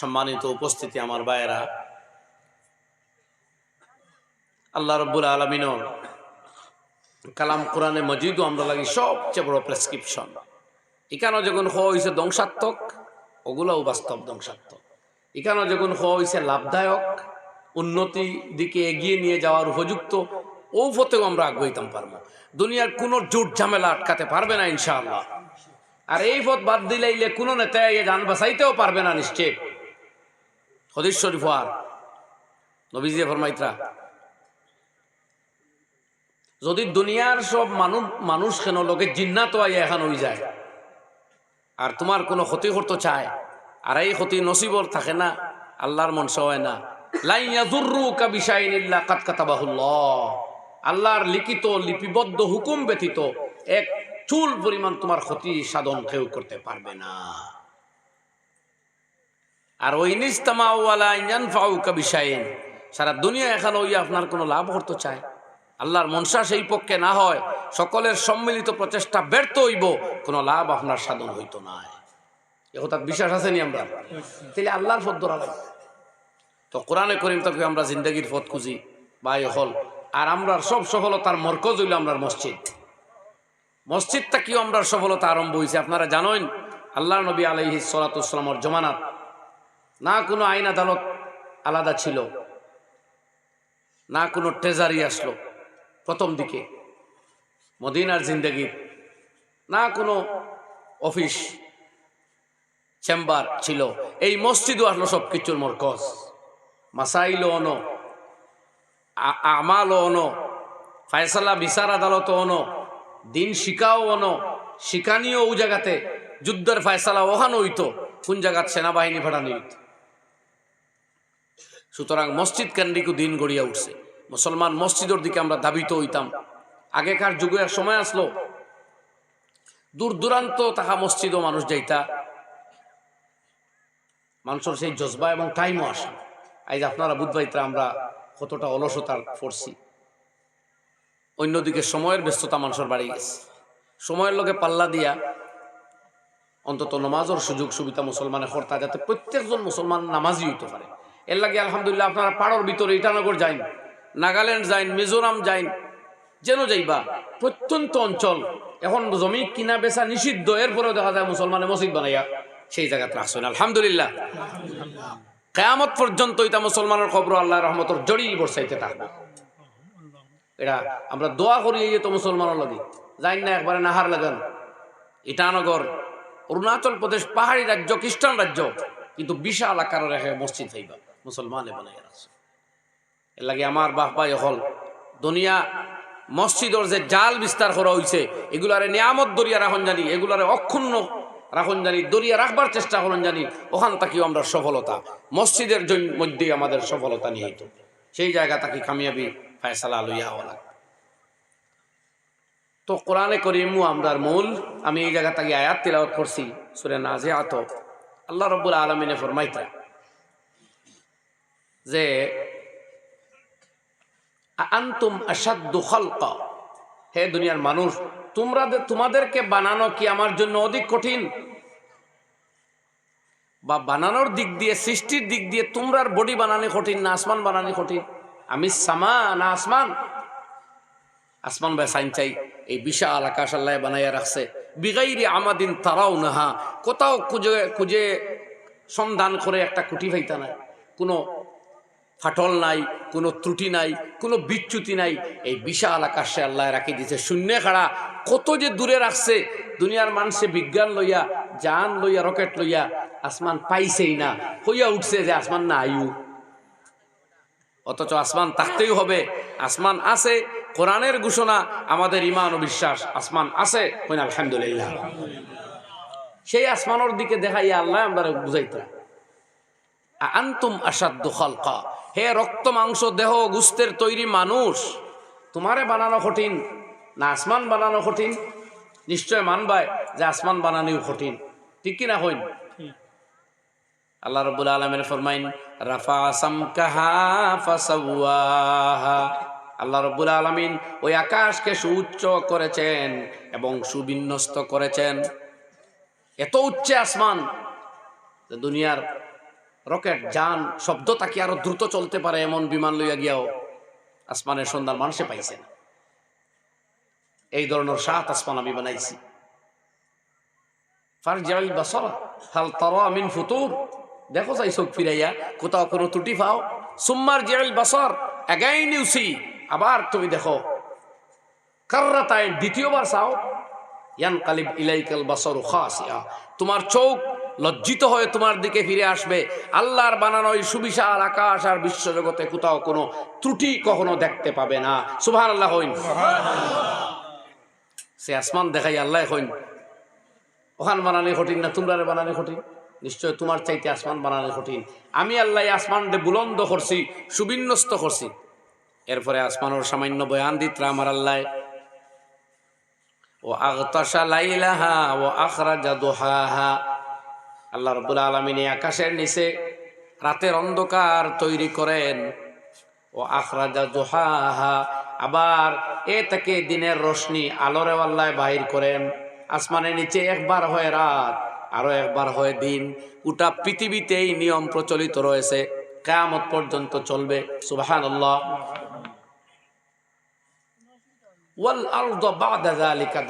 সম্মানিত উপস্থিতি আমার ভাইয়েরা। আল্লাহ রব্বুল আলমিনর কালাম কোরআনে মজিদও আমরা লাগি সবচেয়ে বড় প্রেসক্রিপশন এখানে যখন হওয়া হয়েছে ধ্বংসাত্মক, ওগুলোও বাস্তব ধ্বংসাত্মক। এখানে যখন হওয়া হয়েছে লাভদায়ক উন্নতি দিকে এগিয়ে নিয়ে যাওয়ার উপযুক্ত, ও আমরা আগ্রহিতাম পারব। দুনিয়ার কোনো জোট ঝামেলা আটকাতে পারবে না ইনশাআল্লাহ। আর এই পথ বাদ দিলাইলে কোনো নেতা এ যান বাঁচাইতেও পারবে না নিশ্চিত হদিস শরীফ আর নবীজি ফরমাইত্রা, যদি দুনিয়ার সব মানুষ মানুষ কেন লোকে জিন্নাত আইয়া এখন হয়ে যায়। আর তোমার কোনো ক্ষতি করতে চায়, আর এই ক্ষতি নসিবর থাকে না, আল্লাহর মনসা হয় না। আল্লাহর লিখিত, লিপিবদ্ধ হুকুম ব্যতীত এক চুল পরিমাণ তোমার ক্ষতি সাধন কেউ করতে পারবে না। আর ওই নিস্তামাওয়ালা ইঞ্জান সারা দুনিয়া এখন ওই আপনার কোনো লাভ করতে চায়। আল্লাহর মনসা সেই পক্ষে না হয়, সকলের সম্মিলিত প্রচেষ্টা ব্যর্থ হইব, কোনো লাভ আপনার সাধন হইতো না। এ কথা বিশ্বাস আছে নি আমরা? তাহলে আল্লাহর পথ ধরা তো কোরআনে করিম তোকে আমরা জিন্দগির পথ খুঁজি বা এ হল। আর আমরা সব সফলতার মরকজ হইল আমরা মসজিদ। মসজিদটা কি আমরা সফলতা আরম্ভ হয়েছে আপনারা জানেন আল্লাহ নবী আলহি সালাতামর জমানাত না কোনো আইন আদালত আলাদা ছিল, না কোনো ট্রেজারি আসলো প্রথম দিকে, মদিনার জিন্দগির না কোনো অফিস চেম্বার ছিল। এই মসজিদও আসলো সব কিছুর মরকজ মাসাইল অন আমাল অন, ফায়সালা বিচার আদালত অন, দিন শিকাও অন, শিকানিও ও জায়গাতে যুদ্ধের ফায়সালা ওহানো হইতো, কোন জায়গাত সেনাবাহিনী ভাড়ানো হইতো সুতরাং মসজিদ কেন্দ্রিক দিন গড়িয়া উঠছে। মুসলমান মসজিদের দিকে আমরা দাবিত হইতাম। আগেকার যুগে সময় আসলো। দূর দূরান্ত তাহা মসজিদও মানুষ যাইতা। মানুষের সেই জজবা এবং টাইমও আসে। আজ আপনারা বুধবাইতে আমরা কতটা অলসতার পড়ছি। অন্যদিকে সময়ের ব্যস্ততা মানুষের বাড়ি গেছে। সময়ের লোকে পাল্লা দিয়া অন্তত নমাজের সুযোগ সুবিধা মুসলমানের হর্তা যাতে প্রত্যেকজন মুসলমান নামাজি হইতে পারে। এর লাগে আলহামদুলিল্লাহ আপনারা পাড়ার ভিতরে ইটানগর যাইন, নাগাল্যান্ড যাইন, মিজোরাম যাইন, যেন যাইবা, প্রত্যন্ত অঞ্চল। এখন জমি কিনা বেচা নিষিদ্ধ, এরপরেও দেখা যায় মুসলমানের মসজিদ বানাইয়া সেই জায়গাতে রাখছেন আলহামদুলিল্লাহ। কেয়ামত পর্যন্ত এটা মুসলমানের খবর আল্লাহ রহমতর জড়ি বর্ষাইতে থাকব। এটা আমরা দোয়া করি এই তো মুসলমানের লগে। যাই না, একবারে নাহার লাগান। ইটানগর, অরুণাচল প্রদেশ পাহাড়ি রাজ্য, খ্রিস্টান রাজ্য, কিন্তু বিশাল আকার রেখে মসজিদ হইবা। মুসলমানে বানাই রাখছে। এর লাগে আমার বাহ বাই হল দুনিয়া মসজিদর যে জাল বিস্তার করা হয়েছে এগুলারে নিয়ামত দরিয়া রাখন জানি, এগুলারে অক্ষুণ্ণ রাখন জানি, দরিয়া রাখবার চেষ্টা করুন জানি, ওখান থেকেও আমরা সফলতা, মসজিদের মধ্যেই আমাদের সফলতা নিহিত। সেই জায়গা তাকে কামিয়াবি ফায়সালা লইয়া হওয়া লাগবে। তো কোরআনে করিমু আমরার মূল, আমি এই জায়গা থেকে আয়াত তিলাওয়াত করছি, সুরে নাজে আত আল্লাহ রব্বুল আলমিনে ফরমাইতা যে আন্তুম আসাদ্দু খালকা? হে দুনিয়ার মানুষ, তোমরা তোমাদেরকে বানানো কি আমার জন্য অধিক কঠিন? বা বানানোর দিক দিয়ে, সৃষ্টির দিক দিয়ে তোমরার বডি বানানো কঠিন না আসমান বানানো কঠিন? আমি সামা না আসমান? আসমান ভাই সাইন চাই, এই বিশাল আকাশ আল্লাহ বানাইয়া রাখছে। বিগাইরি আমাদিন তারাও নাহা কোথাও খুঁজে খুঁজে সন্ধান করে একটা কুটি ফাইতা না কোনো ফাটল নাই, কোনো ত্রুটি নাই, কোনো বিচ্যুতি নাই। এই বিশাল আকাশে আল্লাহ রাখি দিয়েছে শূন্য খাড়া কত যে দূরে রাখছে, দুনিয়ার মানুষে বিজ্ঞান লইয়া যান লইয়া, রকেট লইয়া, আসমান পাইছেই না। হইয়া উঠছে যে আসমান না আয়ু। অথচ আসমান থাকতেই হবে। আসমান আছে, কোরআনের ঘোষণা, আমাদের ইমান ও বিশ্বাস। আসমান আছে আলহামদুলিল্লাহ। সেই আসমানের দিকে দেখাইয়া আল্লাহ আমরা বুঝাইতা আন্তুম আসাদ্দু খালকা। হে রক্ত মাংস দেহ গুস্তের তৈরি মানুষ, তোমারে বানানো কঠিন, না আসমান বানানো কঠিন? নিশ্চয় মানবায় যে আসমান বানানিও কঠিন। ঠিক কিনা হইন আল্লাহ রব্বুল আলমের ফরমাইন, রাফা সামকাহা ফাসাওয়াহা। আল্লাহ রব্বুল আলমিন ওই আকাশকে সুউচ্চ করেছেন এবং সুবিন্যস্ত করেছেন। এত উচ্চে আসমান দুনিয়ার রকেট, যান, শব্দ তাকে আরও দ্রুত চলতে পারে এমন বিমান লইয়া গিয়াও আসমানের সন্ধান মানুষে পাইছে না। এই ধরনের সাত আসমান আমি বানাইছি। দেখো যাই চোখ ফিরাইয়া, কোথাও কোনো ত্রুটি পাও। সুম্মার জিয়াল বাসর এগাইন ইউসি আবার তুমি দেখো। কার্রাতায় দ্বিতীয়বার চাও। ইয়ান কালিব ইলাইকাল বাসর খাসিয়া। তোমার চোখ লজ্জিত হয়ে তোমার দিকে ফিরে আসবে। আল্লাহর বানানো এই সুবিশাল আকাশ আর বিশ্বজগতে কোথাও কোনো ত্রুটি কখনো দেখতে পাবে না। সুভান আল্লাহ হইন। সে আসমান দেখাই আল্লাহ হইন। ওখান বানানি কঠিন না তোমরা বানানি কঠিন? নিশ্চয় তোমার চাইতে আসমান বানানি কঠিন। আমি আল্লাহ এই আসমানকে বুলন্দ করছি, সুবিন্যস্ত করছি। এরপরে আসমানোর সামান্য বয়ান দিত্রা আমার আল্লাহ। ও আগতাশা লাইলাহা ও আখরাজা দোহাহা। আল্লাহ রব্বুল আলমিন এই আকাশের নিচে রাতের অন্ধকার তৈরি করেন। ও আখরাজা দোহাহা আবার এ থেকে দিনের রশ্মি আলোরে আল্লাহ বাহির করেন। আসমানের নিচে একবার হয় রাত, আরও একবার হয় দিন। গোটা পৃথিবীতেই নিয়ম প্রচলিত রয়েছে। কেয়ামত পর্যন্ত চলবে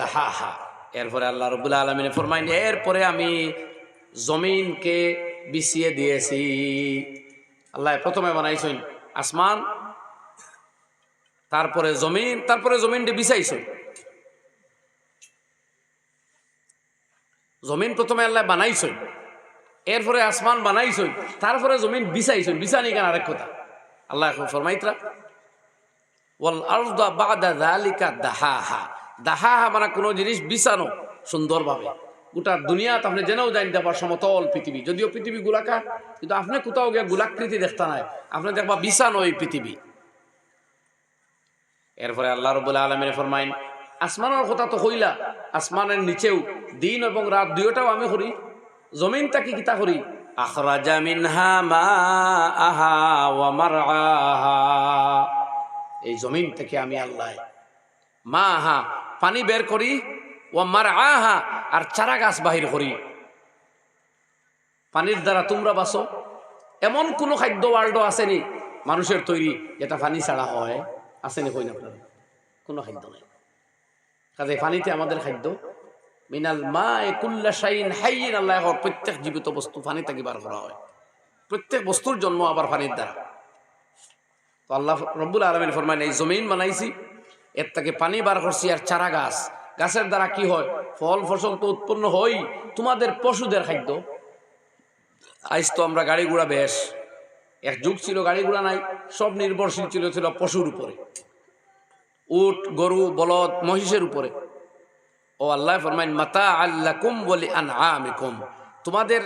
দাহাহা। এরপরে আল্লাহ রাব্বুল আলামিন ফরমাইন, এরপরে আমি জমিনকে বিছিয়ে দিয়েছি। আল্লাহ প্রথমে বানাইছেন আসমান, তারপরে জমিন, তারপরে জমিনটা বিছাইছেন। জমিন প্রথমে আল্লাহ বানাইছেন, এরপরে আসমান বানাইছেন, তারপরে জমিন বিছাইছেন। বিছানি কেন আরেক কথা? আল্লাহ ফরমাইতরা, ওয়াল আরদা দাহাহা। দাহাহা মানে কোনো জিনিস বিছানো সুন্দরভাবে। গোটা দুনিয়াত আপনি জেনেও জানতে পার সমতল পৃথিবী। যদিও পৃথিবী গোলাকার, কিন্তু আপনি কোথাও গিয়ে গোলাকৃতি দেখতে নাই। আপনি দেখবা বিছানো এই পৃথিবী। এরপরে আল্লাহ রবুল্লা আলমের ফরমাইন, আসমানের কথা তো হইলা আসমানের নিচেও দিন এবং রাত দুইটাও আমি করি জমিন তাকে কিতা করি? আখরাজা মিনহা মা আহা ওয়া মারআহা। এই জমিন থেকে আমি আল্লাহ মা আহা পানি বের করি ও মার আহা আর চারা গাছ বাহির করি। পানির দ্বারা তোমরা বাসো এমন কোনো খাদ্য ওয়ার্ল্ড আসেনি, মানুষের তৈরি, যেটা পানি ছাড়া হয়। আসেনি কই না কোনো খাদ্য নেই। কাজে পানিতে আমাদের খাদ্য। মিনাল মা কুল্লা শাইন হাইন আল্লাহ প্রত্যেক জীবিত বস্তু পানি থেকে বার করা হয়? প্রত্যেক বস্তুর জন্ম আবার পানির দ্বারা। তো আল্লাহ রব্বুল আলমিন ফরমাইন, এই জমিন বানাইছি, এর থেকে পানি বার করছি, আর চারা গাছ গাছের দ্বারা কি হয়? ফল ফসল তো উৎপন্ন হই তোমাদের পশুদের খাদ্য। আইস তো আমরা গাড়ি ঘোড়া বেশ। এক যুগ ছিল গাড়ি ঘোড়া নাই, সব নির্ভরশীল ছিল ছিল পশুর উপরে। উট, গরু, বলদ, মহিষের উপরে। ও আল্লাহ ফরমাইন, মাতা আল্লাহ কুম বলি আন আমিকুম তোমাদের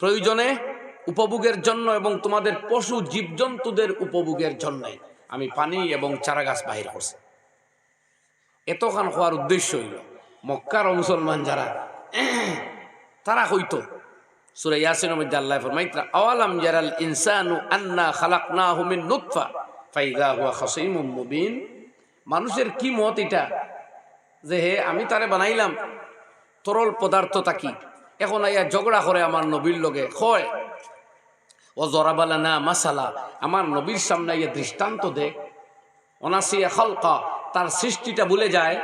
প্রয়োজনে উপভোগের জন্য এবং তোমাদের পশু জীবজন্তুদের উপভোগের জন্য আমি পানি এবং চারা গাছ বাহির করছি। এতখান হওয়ার উদ্দেশ্য হইল মক্কার মুসলমান যারা, তারা হইতো। সুরে ইয়াসিনের মধ্যে আল্লাহ ফরমাইত্রা আওয়ালাম জারাল ইনসানু আন্না খালাকনাহু মিন নুতফা, ফাইদা হুয়া খাসীমুম মুবিন। মানুষের কি মত এটা? যে হে, আমি তারে বানাইলাম, তরল পদার্থ তাকি এখন আইয়া ঝগড়া করে আমার নবীর লগে হয় ও জরাবালা না মাসালা, আমার নবীর সামনে ইয়ে দৃষ্টান্ত দে। অনাসিয়া খলকা তার সৃষ্টিটা ভুলে যায়।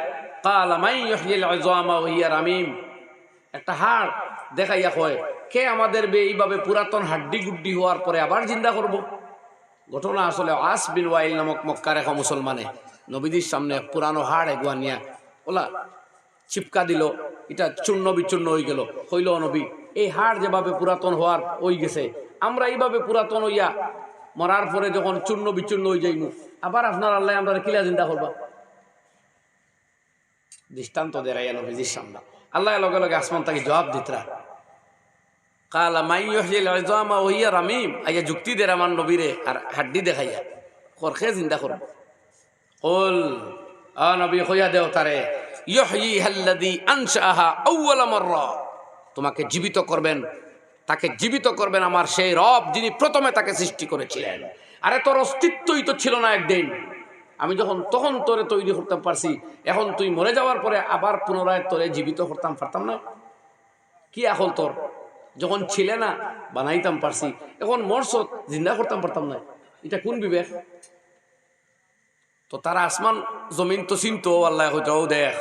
আমিম একটা হাড় দেখাইয়া কয়, কে আমাদের বে এইভাবে পুরাতন হাড্ডি গুড্ডি হওয়ার পরে আবার জিন্দা করব? ঘটনা আসলে আস বিন ওয়াইল নামক মক্কার এক মুসলমানে। নবীদের সামনে পুরানো হাড় এগুয়া নিয়া ওলা চিপকা দিল। এটা চূর্ণ বিচূর্ণ হয়ে গেল। হইল নবী, এই হাড় যেভাবে পুরাতন হওয়ার ওই গেছে, আমরা এইভাবে পুরাতন হইয়া মরার পরে যখন চূর্ণ বিচূর্ণ হয়ে যাইমু, আবার আপনার আল্লাহ আমরা কিলা চিন্তা করবা? দৃষ্টান্ত দেয় নবীজির সামনে। আল্লাহ লগে লগে আসমান তাকে জবাব দিতরা। কালা মাই ইহজিল ইজামা ওহিয়া রামিম। আইয়া যুক্তি দে আমার নবীরে আর হাড্ডি দেখাইয়া। করখে জিন্দা করব ওল আ নবী হইয়া দেও তারে ইহয়ি হাল্লাদি আনশাহা আউয়ালা মাররা। তোমাকে জীবিত করবেন, তাকে জীবিত করবেন আমার সেই রব যিনি প্রথমে তাকে সৃষ্টি করেছিলেন। আরে তোর অস্তিত্বই তো ছিল না একদিন। আমি যখন তখন তোরে তৈরি করতে পারছি, এখন তুই মরে যাওয়ার পরে আবার পুনরায় তোরে জীবিত করতাম, পারতাম না? কি এখন তোর? যখন ছিলে না, বানাইতাম পারছি, এখন মরছ, জিন্দা করতাম, পারতাম না? এটা কোন বিবেক? তো তারা আসমান জমিন তো চিনতো আল্লাহ দেখ।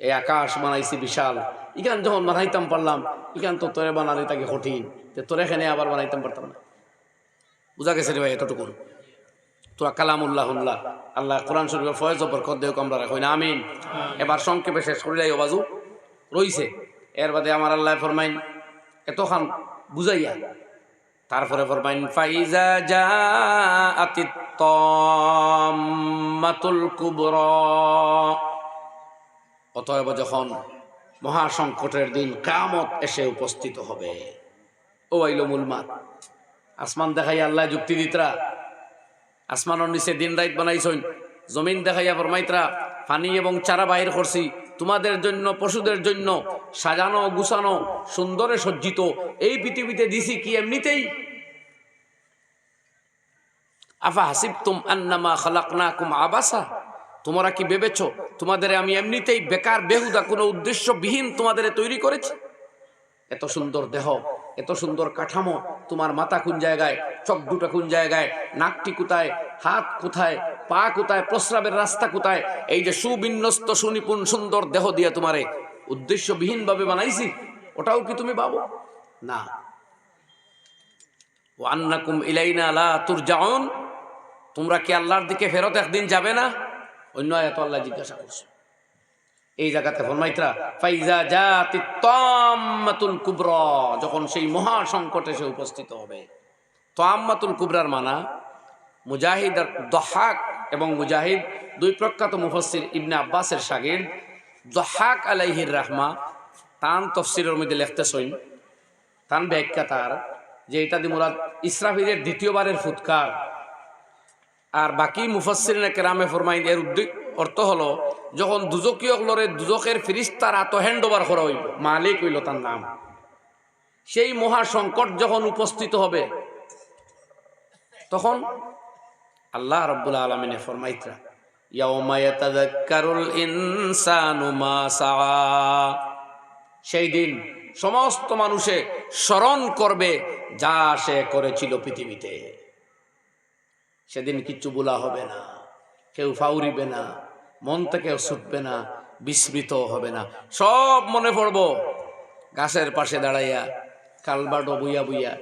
এই আকাশ বানাইছি বিশাল, ইখান যখন বানাইতাম পারলাম, ইখান তো তোরে বানালে তাকে কঠিন তোরে এখানে আবার বানাইতাম, পারতাম না। বুঝা গেছে রে ভাই এতটুকু তোরা কালামুল্লাহ আল্লাহ কোরআন শরীফের ফয়েজ বরকত দেও আমরা রাখই না আমিন। এবার সংক্ষেপে শেষ করিলাই বাজু রইছে। এর বাদে আমার আল্লাহ ফরমাইন, এতখান বুঝাইয়া। তারপরে ফরমাইন, ফাইজা যা আতিত্তমাতুল কুবর। অতএব যখন মহাসংকটের দিন কামত এসে উপস্থিত হবে, ও আইল মুলমাত আসমান দেখাই আল্লাহ যুক্তি দিতরা। আসমানের নিচে দিন রাত বানাইছইন। জমিন দেখাইয়া ফরমাইতরা, পানি এবং চারা বাহির করছি। তোমাদের জন্য, পশুদের জন্য সাজানো, গুছানো, সুন্দরে সজ্জিত। এই পৃথিবীতে দিছি কি এমনিতেই? আফা হাসিব তুম আন্নামা খালাকনা কুম আবাসা? তোমরা কি ভেবেছ, তোমাদের আমি এমনিতেই বেকার, বেহুদা, কোনো উদ্দেশ্যবিহীন তোমাদের তৈরি করেছি? এত সুন্দর দেহ এত সুন্দর কাঠামো তোমার মাথা কোন জায়গায়, চোখ দুটো কোন জায়গায়, নাকটি কোথায়, হাত কোথায়, পা কোথায়, প্রস্রাবের রাস্তা কোথায়? এই যে সুবিন্যস্ত, সুনিপুণ, সুন্দর দেহ দিয়ে তোমারে উদ্দেশ্যবিহীনভাবে বানাইছি, ওটাও কি তুমি পাবো? না। ও আন্নাকুম ইলাইনা লা তুরজাউন। তোমরা কি আল্লাহর দিকে ফেরত একদিন যাবে না? অন্য আয়াত আল্লাহ জিজ্ঞাসা করছে। এই জায়গাতে ফরমাইত্রা, ফাইজা জাতি তাম্মাতুল কুবরা, যখন সেই মহা সংকটে সে উপস্থিত হবে। তাম্মাতুল কুবরার মানা, মুজাহিদ আর দহাক এবং মুজাহিদ, দুই প্রখ্যাত মুফসির ইবনে আব্বাসের শাগির দহাক আলাইহির রাহমা, তান তফসিরের মধ্যে লিখতেছইন তান ব্যাখ্যা তার, যে এটা দি মুরাদ ইসরাফিলের দ্বিতীয়বারের ফুৎকার। আর বাকি মুফাসসিরিনে কেরামে ফরমাইন, এর অর্থ হলো যখন দুজকীয় লরে দুজকের ফিরিস্তার আত হ্যান্ড ওভার করা হইব। মালিক হইল তার নাম। সেই মহা সংকট যখন উপস্থিত হবে, তখন আল্লাহ রব্বুল আলমিনে ফরমাইত্রা সেই দিন সমস্ত মানুষে স্মরণ করবে যা সে করেছিল পৃথিবীতে। সেদিন কিচ্ছু বলা হবে না, কেউ ফাউরিবে না। মন থেকেও ছুটবে না, বিস্মৃত হবে না। সব মনে পড়ব। গাছের পাশে দাঁড়াইয়া কালবাডো বুইয়া বুইয়া,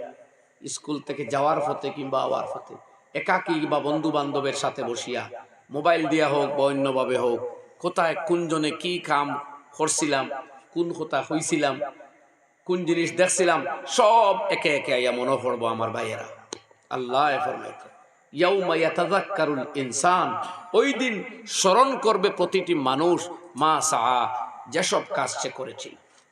স্কুল থেকে যাওয়ার পথে কিংবা আওয়ার পথে, একাকী বা বন্ধু বান্ধবের সাথে বসিয়া, মোবাইল দিয়া হোক বা অন্যভাবে হোক, কোথায় কোনজনে কি কাম করছিলাম, কোন কোথা হইছিলাম, কোন জিনিস দেখছিলাম, সব একে একে আইয়া মনে পড়ব আমার ভাইয়েরা। আল্লাহ ফরমাইতে। ইনসান। ওই দিন স্মরণ করবে প্রতিটি মানুষ মা সাহা যেসব কাজ সে করেছিল।